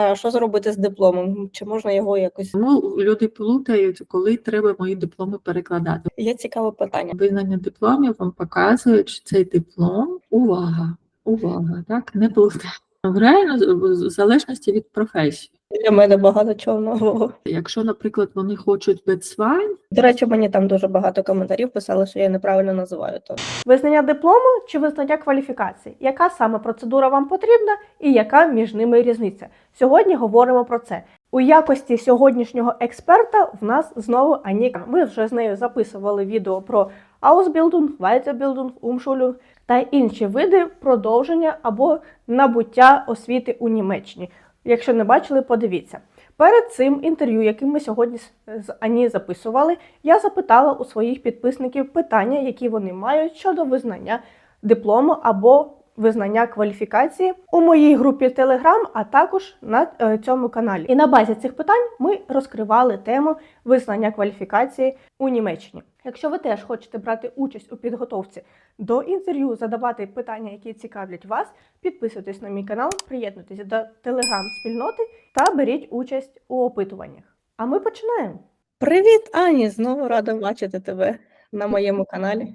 А що зробити з дипломом? Чи можна його якось? Ну люди плутають, коли треба мої дипломи перекладати. Є цікаве питання. Визнання дипломів вам показує, що цей диплом увага, увага, так не плутає. Реально в залежності від професії. Для мене багато чого нового. Якщо, наприклад, вони хочуть бетсвайн, До речі, мені там дуже багато коментарів писали, що я неправильно називаю то. Визнання диплому чи визнання кваліфікації? Яка саме процедура вам потрібна і яка між ними різниця? Сьогодні говоримо про це. У якості сьогоднішнього експерта в нас знову Аніка. Ми вже з нею записували відео про Ausbildung, Weiterbildung, Umschulung та інші види продовження або набуття освіти у Німеччині. Якщо не бачили, подивіться. Перед цим інтерв'ю, яке ми сьогодні з- з Ані записували, я запитала у своїх підписників питання, які вони мають щодо визнання диплому або визнання кваліфікації у моїй групі Telegram, а також на е, цьому каналі. І на базі цих питань ми розкривали тему визнання кваліфікації у Німеччині. Якщо ви теж хочете брати участь у підготовці до інтерв'ю, задавати питання, які цікавлять вас, підписуйтесь на мій канал, приєднуйтесь до телеграм-спільноти та беріть участь у опитуваннях. А ми починаємо. Привіт, Ані! Знову рада бачити тебе на моєму каналі.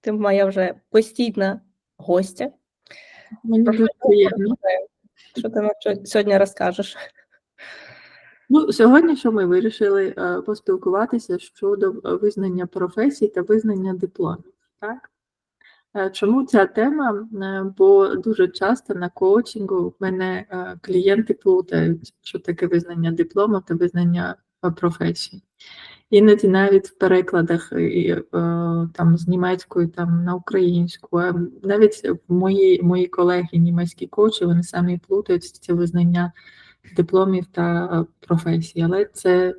Ти моя вже постійна гостя. мені дуже приємно. Що ти нам сьогодні розкажеш? Ну, сьогодні що ми вирішили е, поспілкуватися щодо визнання професій та визнання дипломів. Так? Е, Чому ця тема? Е, Бо дуже часто на коучингу в мене клієнти плутають, що таке визнання диплому та визнання професії. Іноді навіть в перекладах і, там, з німецької там, на українську, навіть мої, мої колеги, німецькі коучі, вони самі плутають це визнання дипломів та е, професій, але це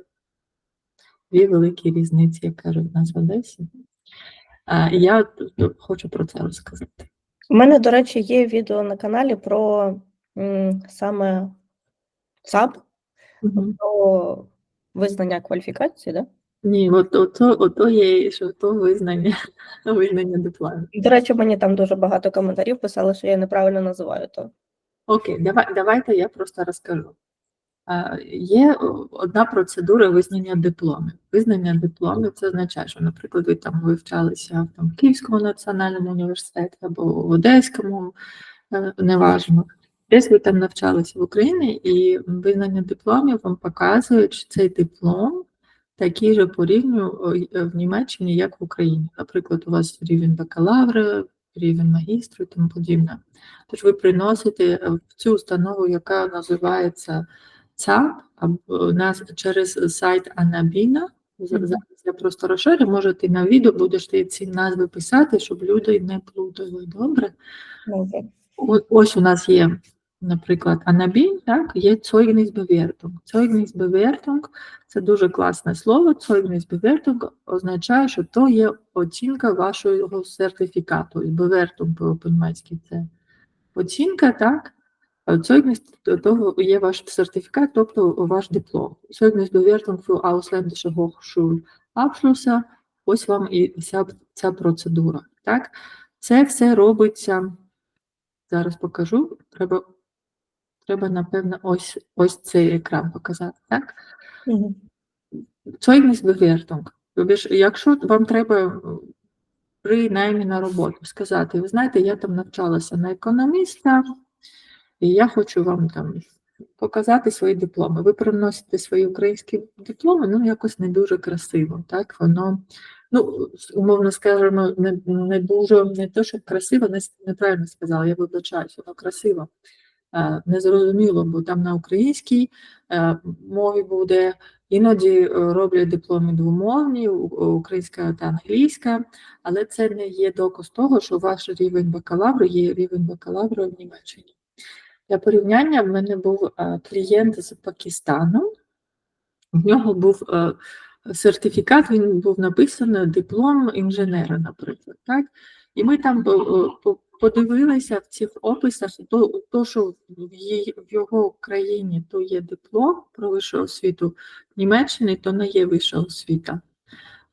дві великі різниці, як кажуть нас в Одесі. Я хочу про це розказати. У мене, до речі, є відео на каналі про м, саме САП, про визнання кваліфікації. Да? Ні, от ото, ото є, що то визнання, визнання дипломів. До речі, мені там дуже багато коментарів писали, що я неправильно називаю то. Окей, давай, давайте я просто розкажу. Є одна процедура визнання дипломів. Визнання дипломів це означає, що, наприклад, ви там вивчалися в там, Київському національному університеті або в Одеському, е, неважно. Десь ви там навчалися в Україні, і визнання дипломів вам показує, що цей диплом такий же по рівню е, в Німеччині, як в Україні. Наприклад, у вас рівень бакалавра, рівень магістру і тому подібне. Тож ви приносите е, в цю установу, яка називається ЦАП, або нас через сайт Анабіна. Зараз я просто розширю, може ти на відео будеш ти ці назви писати, щоб люди не плутали. Добре? Добре. Ось у нас є, наприклад, Анабін, так, є Zeugnisbewertung. Zeugnisbewertung – це дуже класне слово. Zeugnisbewertung означає, що то є оцінка вашого сертифікату. І по-німецьки це оцінка, так? Zeugnis – того є ваш сертифікат, тобто ваш диплом. Zeugnisbewertung für ausländische Hochschulabschlüsse – ось вам і вся ця процедура, так? Це все робиться Зараз покажу. Треба, треба напевно, ось, ось цей екран показати. Так? Мгм. Zeugnisbewertung. Тобто Якщо вам треба м, при наймі на роботу сказати, ви знаєте, я там навчалася на економіста, і я хочу вам там показати свої дипломи. Ви приносите свої українські дипломи, ну якось не дуже красиво. Так? Воно, ну, умовно скажемо, не, не дуже, не то, щоб красиво, не, неправильно сказала, я вибачаюся, воно красиво. Е, Незрозуміло, бо там на українській е, мові буде, іноді е, роблять дипломи двомовні, українська та англійська, але це не є доказ того, що ваш рівень бакалавру є рівень бакалавру в Німеччині. Для порівняння в мене був клієнт з Пакистану. В нього був сертифікат, він був написаний диплом інженера, наприклад. Так? І ми там подивилися в цих описах, то, то що в, її, в його країні то є диплом про вищу освіту, в Німеччині то не є вища освіта.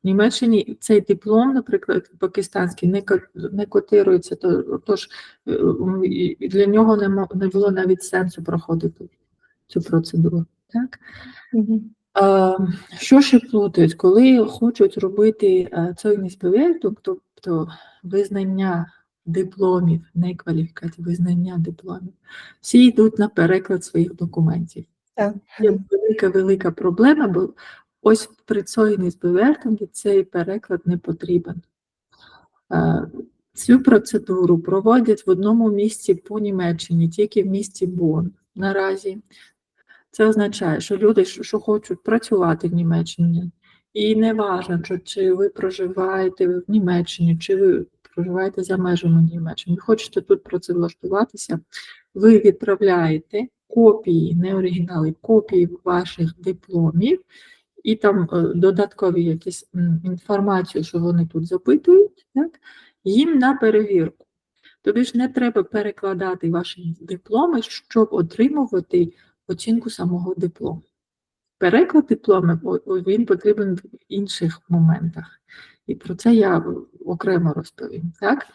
В Німеччині цей диплом, наприклад, пакистанський, не, не котирується, то, тож е, для нього не, не було навіть сенсу проходити цю процедуру. Так? А, що ще плутають? Коли хочуть робити е, цойнісповєртунг, тобто визнання дипломів, не кваліфікації, визнання дипломів, всі йдуть на переклад своїх документів. Так. Є велика велика проблема, бо ось при цойнісповєртунгі цей переклад не потрібен. Е, Цю процедуру проводять в одному місці по Німеччині, тільки в місті Бон наразі. Це означає, що люди, що хочуть працювати в Німеччині, і не важливо, чи, ви проживаєте в Німеччині, чи ви проживаєте за межами Німеччини, ви хочете тут працевлаштуватися, ви відправляєте копії, не оригінали, копії ваших дипломів і там е, додаткові якісь інформацію, що вони тут запитують, так, їм на перевірку. Тобі ж не треба перекладати ваші дипломи, щоб отримувати оцінку самого диплому. Переклад дипломи він потрібен в інших моментах. І про це я окремо розповім. Так?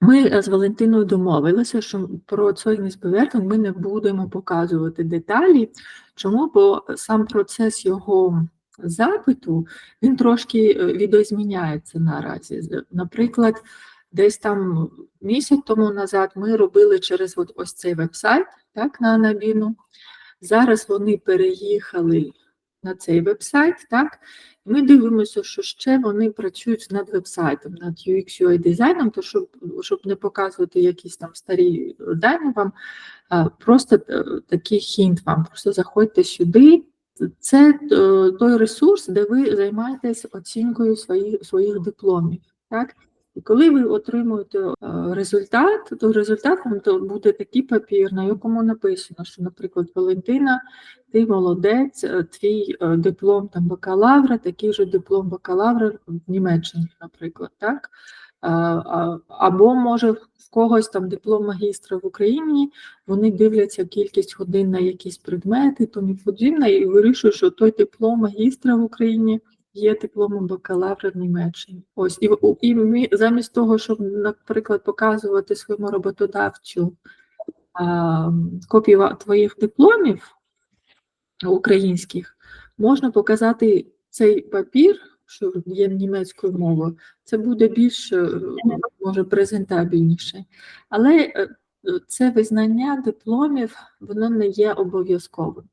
Ми е, з Валентиною домовилися, що про цойність повертон ми не будемо показувати деталі. Чому? Бо сам процес його запиту він трошки е, відозміняється наразі. Наприклад, десь там місяць тому назад ми робили через от ось цей вебсайт так, на Анабіну. Зараз вони переїхали на цей вебсайт, так? Ми дивимося, що ще вони працюють над вебсайтом, над UX UI дизайном, то щоб, щоб не показувати якісь там старі дані вам, просто е, такий хінт вам. Просто заходьте сюди. Це е, той ресурс, де ви займаєтесь оцінкою своїх, своїх дипломів. Так? І коли ви отримуєте е, результат, то результатом то буде такий папір, на якому написано, що, наприклад, Валентина, ти молодець, е, твій е, диплом там бакалавра, такий же диплом бакалавра в Німеччині, наприклад, так? Або може в когось там диплом магістра в Україні, вони дивляться кількість годин на якісь предмети, тому подібне, і вирішують, що той диплом магістра в Україні є дипломом бакалавра в Німеччині. Ось і, і ми замість того, щоб, наприклад, показувати своєму роботодавцю а, копії ва- твоїх дипломів українських, можна показати цей папір, що є німецькою мовою. Це буде більш е, може презентабельніше. Але е, це визнання дипломів, воно не є обов'язковим.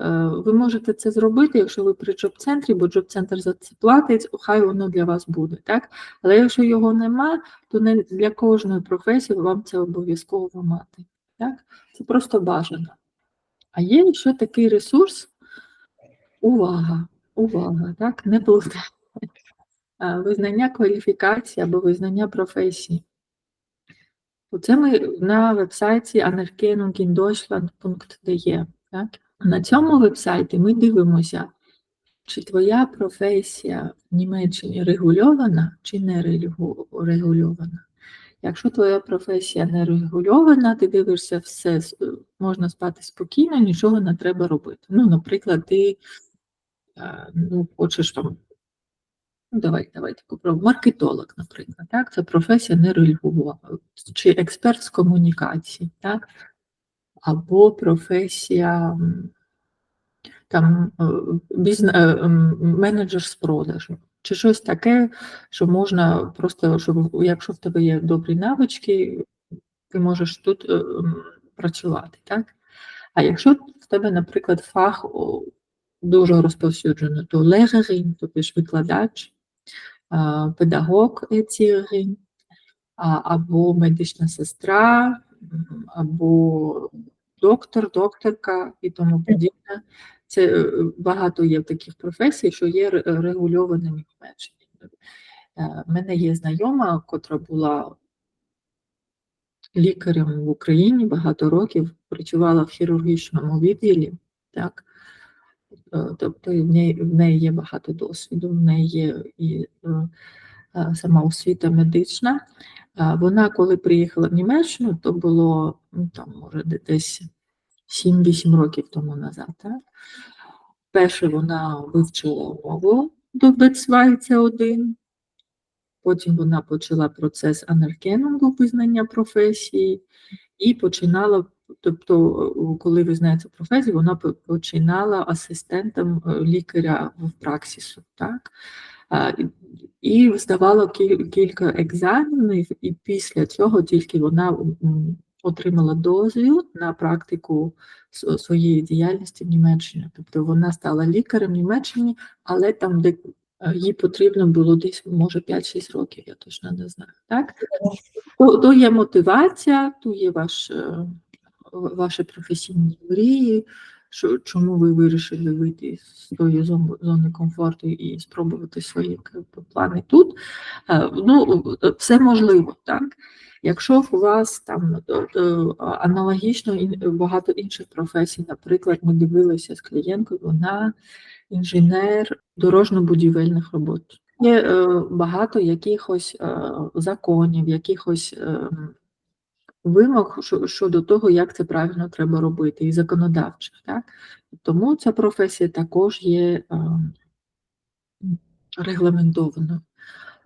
Е, Ви можете це зробити, якщо ви при джоб-центрі, бо джоб-центр за це платить, хай воно для вас буде. Так? Але якщо його нема, то не для кожної професії вам це обов'язково мати. Так? Це просто бажано. А є ще такий ресурс. Увага, увага, так, не плутайте. Визнання кваліфікації або визнання професії. Оце ми на вебсайті anerkennung.in Так? На цьому вебсайті ми дивимося, чи твоя професія в Німеччині регульована чи не регульована. Якщо твоя професія не регульована, ти дивишся все, можна спати спокійно, нічого не треба робити. Ну, наприклад, ти е, ну, хочеш там, ну, давай, давайте попробуємо, маркетолог, наприклад, так? Це професія не регульована, чи експерт з комунікації, так? Або професія там е, бізне, м, менеджер з продажу, чи щось таке, що можна просто, щоб якщо в тебе є добрі навички, ти можеш тут е, працювати, так? А якщо в тебе, наприклад, фах дуже розповсюджений, то легерин, тобто ж викладач, педагог ецігин, або медична сестра, або доктор, докторка і тому подібне. Це е, багато є таких професій, що є регульованими в Німеччині. Е, мене є знайома, котра була лікарем в Україні багато років, працювала в хірургічному відділі. Так? Е, Тобто в неї, в неї є багато досвіду, в неї є і сама освіта медична. Вона, коли приїхала в Німеччину, то було ну, там, може, десь 7-8 років тому назад. Так? Перше вона вивчила мову до B2 1. Потім вона почала процес анеркенінгу, визнання професії, і починала, тобто, коли визнається професію, вона починала асистентом е, лікаря в праксісу. Так? І- здавала кілька екзаменів, і після цього тільки вона отримала дозвіл на практику своєї діяльності в Німеччині. Тобто вона стала лікарем в Німеччині, але там, де е, їй потрібно було десь, може, 5-6 років, я точно не знаю. Так? То, то є мотивація, то є ваш, е, ваші професійні мрії, чому ви вирішили вийти з тої зони комфорту і спробувати свої плани тут. Е, Ну, все можливо, так. Якщо у вас там е, е, аналогічно багато інших професій, наприклад, ми дивилися з клієнткою, вона інженер дорожньо-будівельних робот. Є е, багато якихось е, законів, якихось е, вимог щодо того, як це правильно треба робити, і законодавчих. Так? Тому ця професія також є е, регламентованою.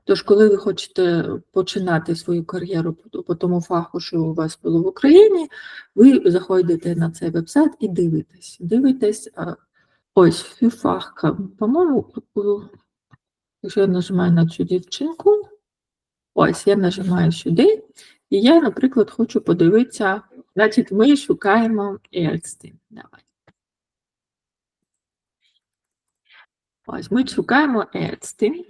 Тож, коли ви хочете починати свою кар'єру по, тому фаху, що у вас було в Україні, ви заходите на цей вебсайт і дивитесь. Дивитесь, ось фіфах, по-моєму, якщо я нажимаю на цю дівчинку, ось я нажимаю сюди, і я, наприклад, хочу подивитися, значить, ми шукаємо Ельсти. Давай. Ось ми шукаємо Ельсти.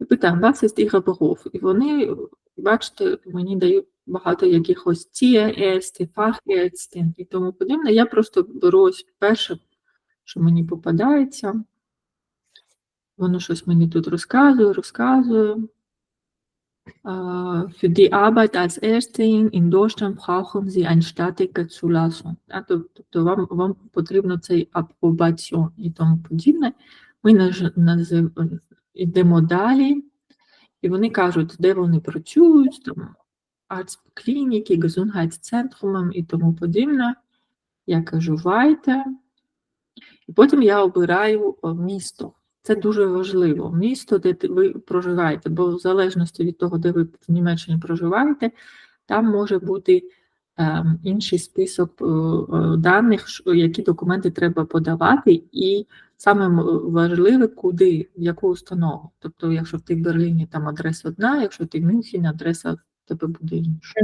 І питаємо, вас Ihre Beruf? І вони, бачите, мені дають багато якихось цієсти, фахєсти і тому подібне. Я просто беру ось перше, що мені попадається. Воно щось мені тут розказує, розказує. Äh, Für die Arbeit als Ärztin in Deutschland brauchen Sie ein Statiker Zulassung. Тобто вам, вам потрібно цей апробаціон і тому подібне. Ми йдемо далі, і вони кажуть, де вони працюють, там арцклініки, Gesundheitszentrum і тому подібне. Я кажу Вайте. І потім я обираю місто. Це дуже важливо. Місто, де ви проживаєте, бо в залежності від того, де ви в Німеччині проживаєте, там може бути ем, інший список е, е, даних, які документи треба подавати, і саме важливе, куди, в яку установу. Тобто, якщо ти в Берліні там адреса одна, якщо ти в Мюнхені, адреса в тебе буде інша.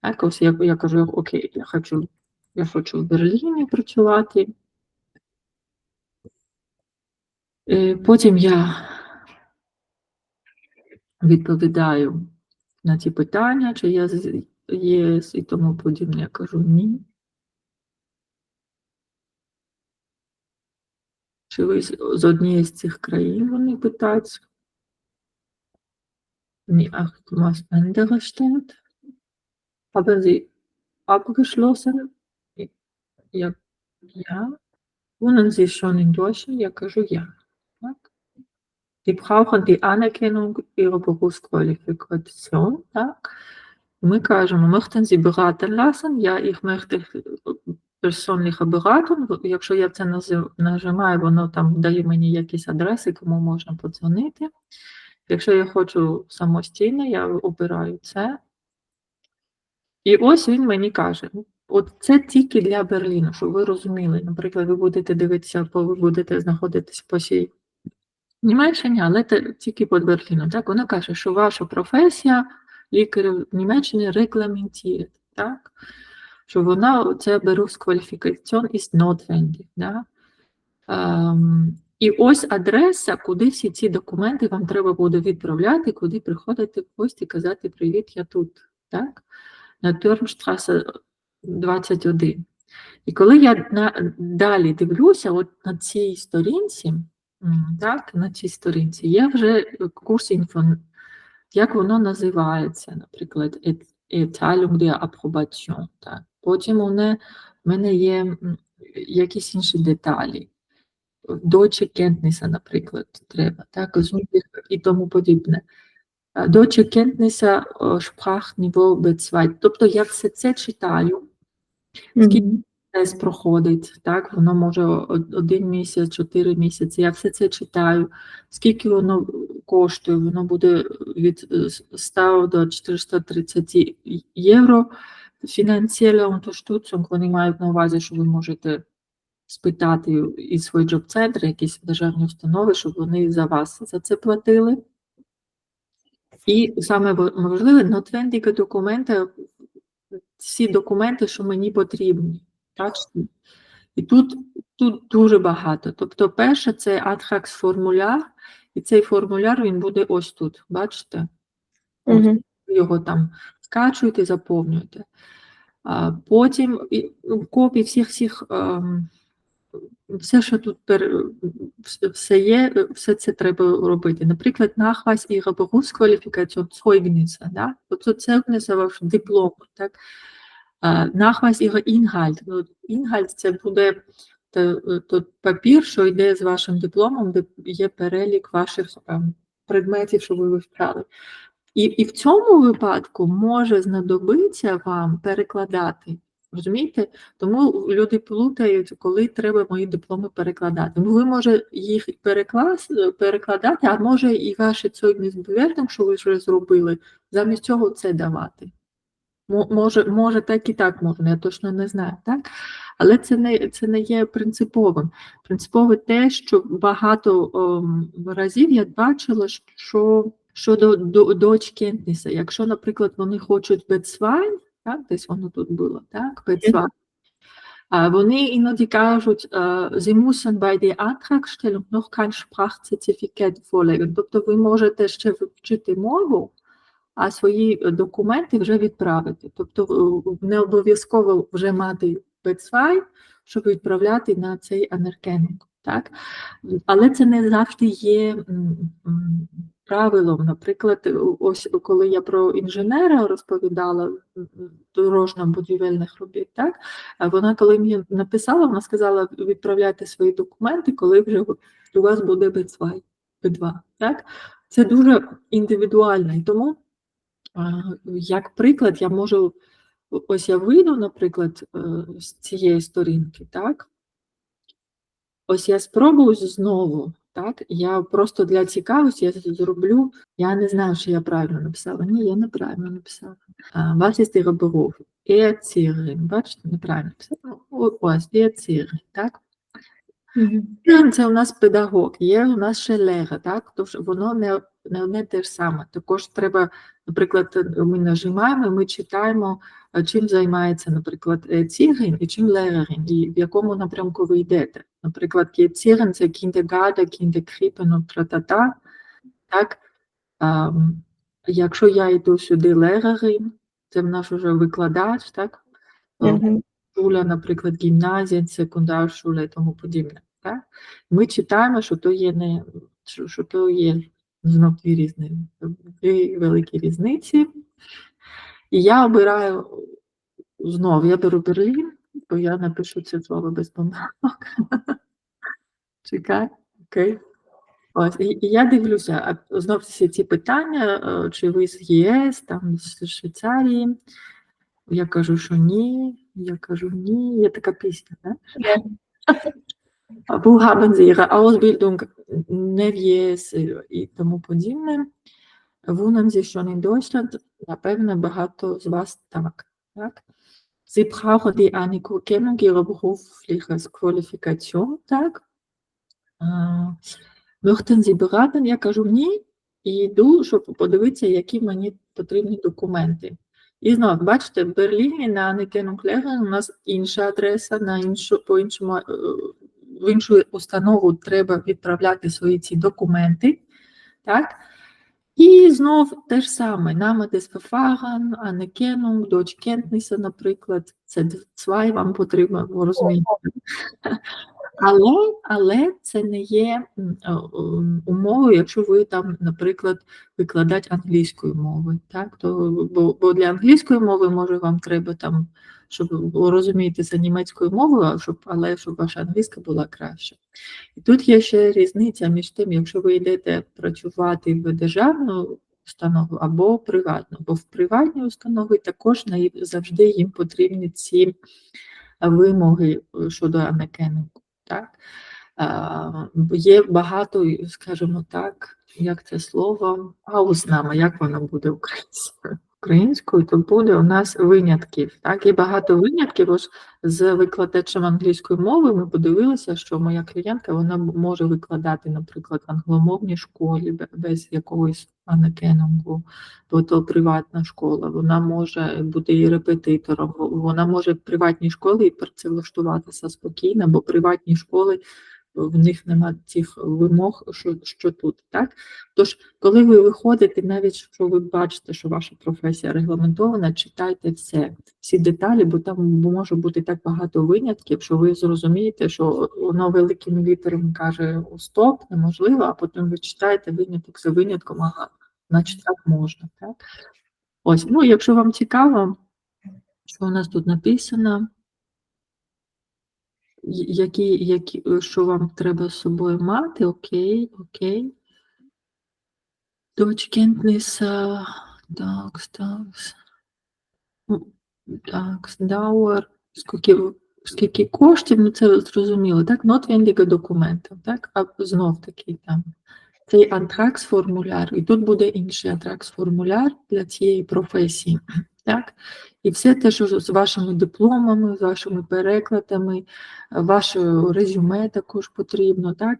Так, ось я, я кажу, окей, я хочу, я хочу в Берліні працювати. Е, Потім я відповідаю на ці питання, чи я з і тому подібне. Я кажу ні. Чи ви з однієї з цих країн вони питають? Ні, hast andere Haben Sie abgeschlossen? Я. Wohnen Sie schon in Deutschland? Я кажу я. Die brauchen die Anerkennung ihrer Berufsqualifikation. Так. Ми кажемо, möchten Sie beraten lassen? Ja, ich möchte persönliche Beratung. Якщо я це нажимаю, воно там дає мені якісь адреси, кому можна подзвонити. Якщо я хочу самостійно, я обираю це. І ось він мені каже: от це тільки для Берліну, щоб ви розуміли. Наприклад, ви будете дивитися, ви будете знаходитися по всій Німеччині, але тільки під Берліном. Так, вона каже, що ваша професія лікаря в Німеччині регламентує, так? Що вона це Berufsqualifikation ist notwendig. Да? Ем, і ось адреса, куди всі ці документи вам треба буде відправляти, куди приходити в гості, казати Привіт, я тут. Так? На Тюрмштрасе 21. І коли я на, далі дивлюся, от на цій сторінці, так, на цій сторінці, є вже курс інфо, як воно називається, наприклад, «Ет- Erteilung der Approbation. Так. Потім в мене є якісь інші деталі. Deutsche Kenntnisse, наприклад, треба, так, і тому подібне. Е, Deutsche Kenntnisse, е, Sprachniveau B2. Тобто я все це читаю, Мгм. Тест проходить, так, воно може один місяць, чотири місяці. Я все це читаю. Скільки воно коштує? Воно буде від е, 100 до 430 євро. Фінансіля Unterstützung, вони мають на увазі, що ви можете спитати і свій джоб-центр, якісь державні установи, щоб вони за вас за це платили. І саме ва- важливе, notwendige документи, всі документи, що мені потрібні. Так? І тут, тут дуже багато. Тобто, перше, це Adhax формуляр, і цей формуляр він буде ось тут. Бачите? Мгм. ви його там скачуєте, заповнюєте. А потім ну, копії всіх всіх. ем, все, що тут все є, все це треба робити. Наприклад, Nachweis Ihrer Berufsqualifikation Zeugnisse, да? Тобто це ваш диплом, так? Nachweis Ihrer Inhalt. Ну, Inhalt – це буде те- той папір, що йде з вашим дипломом, де є перелік ваших ем, предметів, що ви вивчали. І, і в цьому випадку може знадобитися вам перекладати. Розумієте? Тому люди плутають, коли треба мої дипломи перекладати. Ви може їх переклас, перекладати, а може і ваші Zeugnisbewertung, що ви вже зробили, замість цього це давати. Мо- Може, може так і так можна, я точно не знаю, так? Але це не, це не є принциповим. Принципове те, що багато ем, разів я бачила, що щодо до, дочкентніса, якщо, наприклад, вони хочуть бецвайн, так, десь воно тут було, так, бецвайн, а вони іноді кажуть, е, Sie müssen bei der Antragstellung noch kein Sprachzertifikat vorlegen. Тобто ви можете ще вивчити мову, а свої документи вже відправити. Тобто е, не обов'язково вже мати B2, щоб відправляти на цей анеркенінг. Так? Але це не завжди є правилом. Наприклад, ось коли я про інженера розповідала дорожньо-будівельних робіт, так? вона коли мені написала, вона сказала, відправляйте свої документи, коли вже у вас буде B2. B2 так? Це дуже індивідуально. І тому Як приклад, я можу, ось я вийду, наприклад, е, з цієї сторінки, так? Ось я спробую знову, так? Я просто для цікавості я зроблю, я не знаю, що я правильно написала. Ні, я неправильно написала. Was ist Ihre Beruf? Erzieherin. Бачите, неправильно написала. Ну, Ось, Erzieherin, так? Мгм. Це у нас педагог, є у нас ще лега, так? Тож воно не, не одне те ж саме. Також треба, наприклад, ми нажимаємо, ми читаємо, чим займається, наприклад, е, цігень і чим лерерин, і в якому напрямку ви йдете. Наприклад, є цігень, це кіндегада, кіндекріпен, ну, тра-та-та, так? А, якщо я йду сюди лерерин, це в наш уже викладач, так? Е, Мгм. шуля, наприклад, гімназія, секундаршуля і тому подібне. Так? Ми читаємо, що то є не що, що то є знов дві різні дві великі різниці. І я обираю знов, я беру Берлін, бо я напишу це слово без помилок. Чекай, окей. Ось, і, і я дивлюся, а знов всі ці питання, е, чи ви з ЄС, там з Швейцарії. Я кажу, що ні, я кажу ні, є така пісня, да? Є. Wo haben Sie Ihre Ausbildung не в ЄС і- тому подібне? Wohnen Sie schon in Deutschland? Напевно, багато з вас так. так? Sie brauchen die Anerkennung Ihrer beruflichen Qualifikation, так? Möchten Sie beraten? Я кажу ні, і йду, щоб подивитися, які мені потрібні документи. І знову, бачите, в Берліні на Anerkennung Lehrer у нас інша адреса, на іншу, по іншому, е, в іншу установу треба відправляти свої ці документи. Так? І знов те ж саме, Намедес Фефаган, Anerkennung, Deutschkenntnisse, наприклад, це цвай вам потрібно розуміти. Але, але це не є е, м, умовою, якщо ви там, наприклад, викладач англійської мови. Так? То, бо, бо для англійської мови може вам треба там, щоб розумієтеся німецькою мовою, щоб, але щоб ваша англійська була краща. І тут є ще різниця між тим, якщо ви йдете працювати в державну установу або приватну, бо в приватній установі також завжди їм потрібні ці вимоги е, щодо анекену. Так? Є багато, скажімо так, як це слово, а з нами, як воно буде українською? Українською, то буде у нас винятків. Так, і багато винятків. Ось з викладачем англійської мови ми подивилися, що моя клієнтка вона може викладати, наприклад, в англомовній школі без якогось анекенгу, тобто приватна школа. Вона може бути і репетитором, вона може в приватній школі працевлаштуватися спокійно, бо приватні школи в них нема цих вимог, що, що тут. Так? Тож, коли ви виходите, навіть що ви бачите, що ваша професія регламентована, читайте все, всі деталі, бо там може бути так багато винятків, що ви зрозумієте, що воно великими літерами каже стоп, неможливо, а потім ви читаєте виняток за винятком, ага, значить так можна. Так? Ось, ну, якщо вам цікаво, що у нас тут написано, які, які, е, що вам треба з собою мати, окей, окей. Deutschkenntnisse, так, так. Так, Dauer, скільки, скільки коштів, ну це зрозуміло, так, нотвенdige документів, так, а знов таки там. Цей антракс-формуляр, і тут буде інший антракс-формуляр для цієї професії, так, і все те, що з вашими дипломами, з вашими перекладами, ваше резюме також потрібно, так,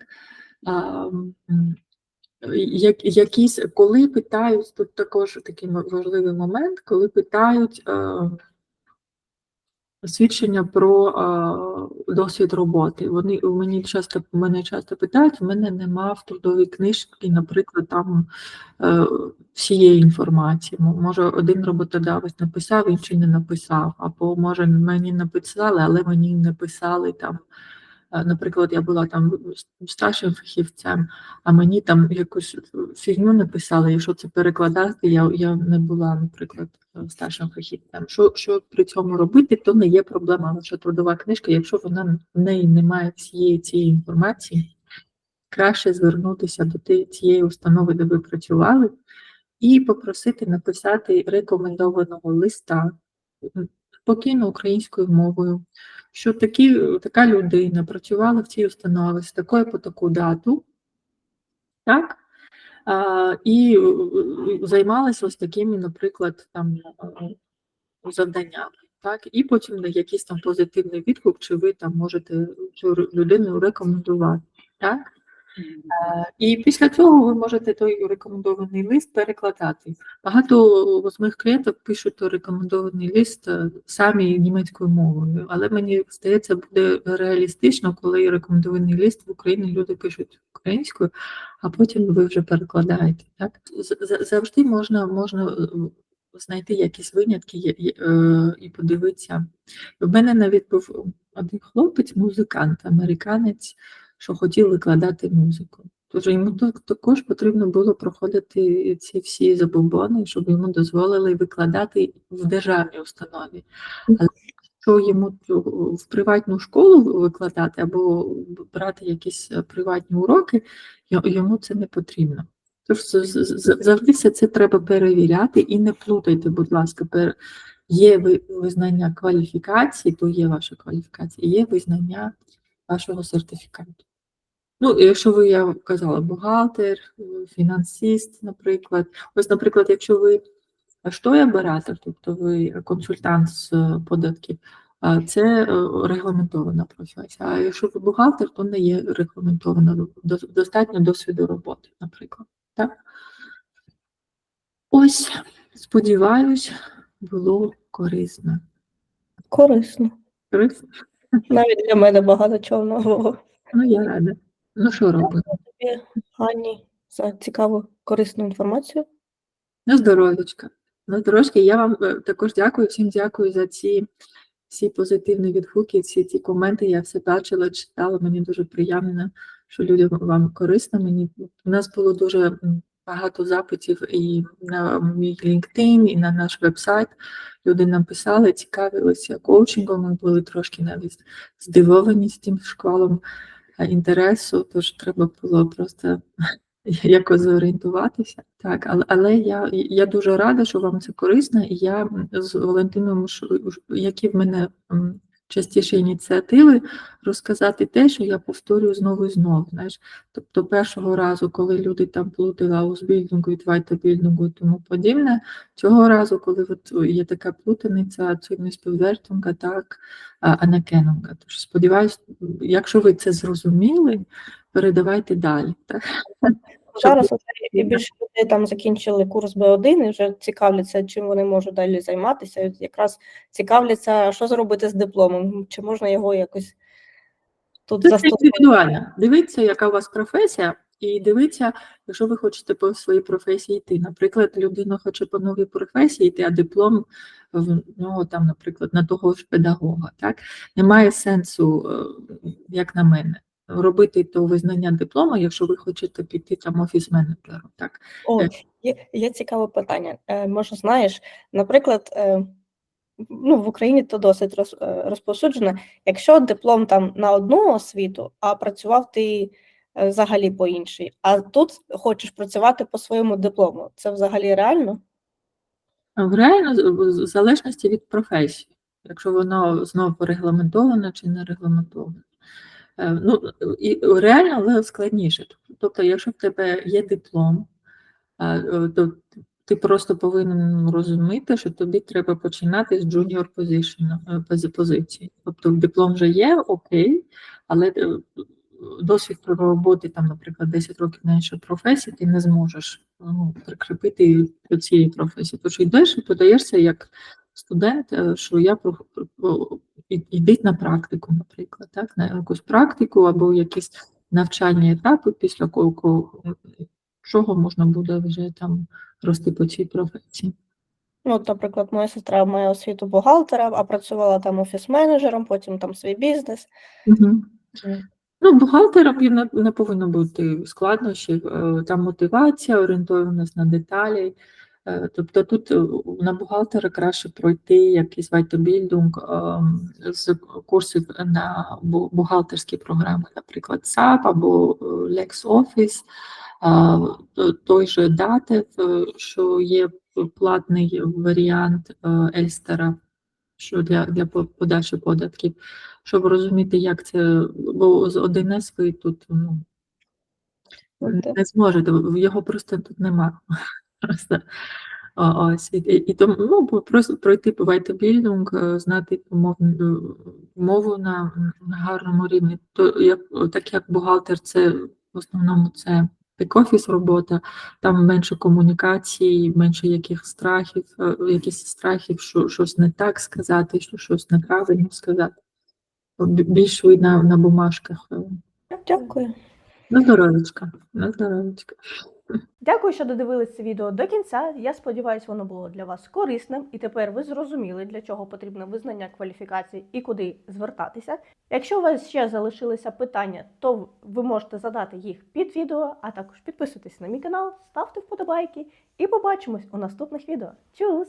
як, якісь, коли питають, тут також такий важливий момент, коли питають е, свідчення про е, досвід роботи. Вони у мені часто мене часто питають, в мене нема в трудовій книжці, наприклад, там е, всієї інформації. Може, один роботодавець написав, інший не написав, або може мені написали, але мені не писали там. Е, Наприклад, я була там старшим фахівцем, а мені там якусь фігню написали, і що це перекладати, я, я не була, наприклад, старшим фахівцем. Що, що при цьому робити, то не є проблема ваша трудова книжка, якщо вона в неї немає всієї цієї інформації, краще звернутися до тієї установи, де ви працювали, і попросити написати рекомендованого листа спокійно українською мовою, що такі, така людина працювала в цій установі з такою по таку дату, так? І займалися займалася ось такими, наприклад, там е, завданнями. Так, і потім якийсь там позитивний відгук, чи ви там можете цю людину рекомендувати. Так? Е, І після цього ви можете той рекомендований лист перекладати. Багато з моїх клієнтів пишуть той рекомендований лист е, самі німецькою мовою, але мені здається, буде реалістично, коли рекомендований лист в Україні люди пишуть українською, а потім ви вже перекладаєте. Так? Завжди можна, можна е, знайти якісь винятки і подивитися. У мене навіть був один хлопець, музикант, американець, що хотів викладати музику. Тож йому так- також потрібно було проходити ці всі забобони, щоб йому дозволили викладати в державній установі. Але якщо йому в приватну школу викладати або брати якісь е, приватні уроки, йому це не потрібно. Тож завжди все це треба перевіряти і не плутайте, будь ласка, пер- є визнання кваліфікації, то є ваша кваліфікація, є визнання вашого сертифікату. Ну, якщо ви, я казала, бухгалтер, е, фінансист, наприклад. Ось, наприклад, якщо ви штоя-оператор, тобто ви консультант з податків, це е, регламентована професія. А якщо ви бухгалтер, то не є регламентована, достатньо досвіду роботи, наприклад. Так? Ось, сподіваюсь, було корисно. Корисно. Корисно? Навіть для мене багато чого нового. Ну, я рада. Ну, що робимо? Тобі, Гані, за цікаву корисну інформацію. На здоров'ячка. На здоров'ячка. Я вам е, також дякую, всім дякую за ці всі позитивні відгуки, всі ці коменти. Я все бачила, читала. Мені дуже приємно, що людям вам корисно. Мені у нас було дуже багато запитів і на мій LinkedIn, і на наш вебсайт. Люди нам писали, цікавилися коучингом. Ми були трошки навіть здивовані з тим шквалом інтересу. Тож треба було просто якось зорієнтуватися. Так, але, але я, я дуже рада, що вам це корисно, і я з Валентином, які в мене частіше ініціативи розказати те, що я повторюю знову і знову. Знаєш. Тобто першого разу, коли люди там плутали аусбільдингу і твайтабільдингу і тому подібне, цього разу, коли от є така плутаниця, цінність так, анакенунга. Тож сподіваюся, якщо ви це зрозуміли, передавайте далі. Так? Зараз і більше людей там закінчили курс Б1 і вже цікавляться, чим вони можуть далі займатися. І якраз цікавляться, що зробити з дипломом, чи можна його якось тут Це індивідуально. Дивіться, яка у вас професія, і дивіться, якщо ви хочете по своїй професії йти. Наприклад, людина хоче по новій професії йти, а диплом в нього там, наприклад, на того ж педагога. Так? Немає сенсу, е, як на мене, робити то визнання диплома, якщо ви хочете піти там офіс-менеджером. Так? О, є, є цікаве питання. Е, може, знаєш, наприклад, е, ну, в Україні то досить роз, е, розповсюджено. Якщо диплом там на одну освіту, а працював ти е, взагалі по іншій, а тут хочеш працювати по своєму диплому, це взагалі реально? В реально в залежності від професії, якщо воно знову регламентовано чи не регламентовано. Е, Ну, і реально, але складніше. Тобто, якщо в тебе є диплом, е, то ти просто повинен розуміти, що тобі треба починати з е, позиції. Тобто диплом вже є, окей, але е, досвід роботи, там, наприклад, 10 років на іншій професії, ти не зможеш ну, прикріпити до цієї професії. Тож йдеш і подаєшся як студент, е, що я йдіть на практику, наприклад, так, на якусь практику або якісь навчальні етапи, після кого чого можна буде вже там рости по цій професії. Ну, от, наприклад, моя сестра має освіту бухгалтера, а працювала там офіс-менеджером, потім там свій бізнес. Угу. Ну, бухгалтером не, не повинно бути складнощів, е, там мотивація, орієнтованість на деталі. Е, Тобто тут е, на бухгалтера краще пройти якийсь вайтебілдинг з курсів на бухгалтерські програми, наприклад, SAP або е, LexOffice, той же Datev, е, що є платний варіант е, Ельстера, що для, для по- подачі податків. Щоб розуміти, як це, бо з 1С ви тут ну, не зможете, його просто тут нема. Просто. Ось, і, і, тому ну, просто пройти по вайтебілдинг, знати мовну мову на, на гарному рівні. То як так як бухгалтер, це в основному це бек-офіс робота, там менше комунікації, менше яких страхів, е, якісь страхів, що щось не так сказати, що щось неправильно сказати. Більш ви на, на бумажках. е. Дякую. На здоров'ячка, на здоров'ячка. Дякую, що додивились це відео до кінця. Я сподіваюся, воно було для вас корисним, і тепер ви зрозуміли, для чого потрібно визнання кваліфікації і куди звертатися. Якщо у вас ще залишилися питання, то ви можете задати їх під відео, а також підписуйтесь на мій канал, ставте вподобайки і побачимось у наступних відео. Чус!